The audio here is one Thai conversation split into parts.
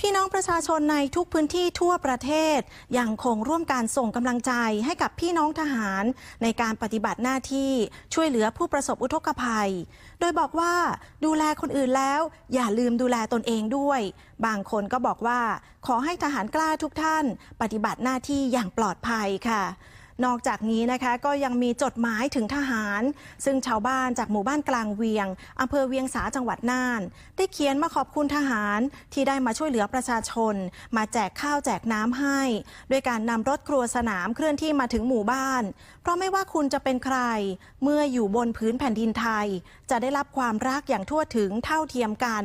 พี่น้องประชาชนในทุกพื้นที่ทั่วประเทศ ยังคงร่วมการส่งกำลังใจให้กับพี่น้องทหารในการปฏิบัติหน้าที่ช่วยเหลือผู้ประสบอุทกภัย โดยบอกว่าดูแลคนอื่นแล้ว อย่าลืมดูแลตนเองด้วย บางคนก็บอกว่า ขอให้ทหารกล้าทุกท่าน ปฏิบัติหน้าที่อย่างปลอดภัยค่ะ นอกจากนี้นะคะก็ยังมีจดหมายถึงทหาร ซึ่งชาวบ้านจากหมู่บ้านกลางเวียงอำเภอเวียงสาจังหวัดน่าน ได้เขียนมาขอบคุณทหารที่ได้มาช่วยเหลือประชาชน มาแจกข้าวแจกน้ำให้ ด้วยการนำรถครัวสนามเคลื่อนที่มาถึงหมู่บ้าน เพราะไม่ว่าคุณจะเป็นใคร เมื่ออยู่บนพื้นแผ่นดินไทย จะได้รับความรักอย่างทั่วถึงเท่าเทียมกัน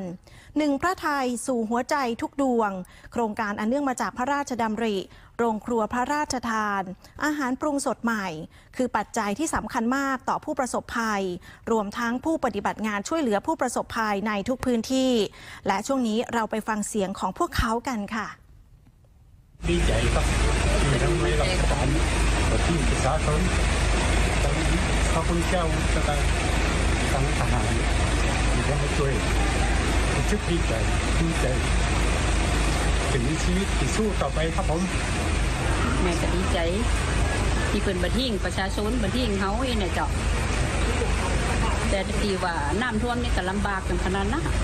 หนึ่งพระไทยสู่หัวใจทุกดวง โครงการอันเนื่องมาจากพระราชดำริ โรงครัวพระราชทาน อาหารปรุงสดใหม่ คือปัจจัยที่สำคัญมากต่อผู้ประสบภัย รวมทั้งผู้ปฏิบัติงานช่วยเหลือผู้ประสบภัยในทุกพื้นที่ และช่วงนี้เราไปฟังเสียงของพวกเขากันค่ะดีใจครับมีทั้งในรัฐบาลและที่ประชาชนทั้งพระคุณเจ้าแล้วก็ทั้งทหารที่เข้ามาช่วยรู้สึกดีใจดีใจถึงชีวิตที่สู้ต่อไปครับผมแม่ก็ดีใจ ที่เพิ่นบัดทิ้งประชาชนบัดทิ้งเฮาอีเนี่ยเจ้าแต่ตีว่าน้ำท่วมนี่ก็ลำบากกันขนาดนั้นน่ะ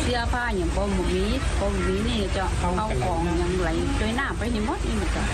เสื้อผ้าอย่างบ่หมูมีบ่หมูมีนี่เจ้าเข้าของอย่างไหลด้วยน้ำไปนี่หมดนี่นะเจ้า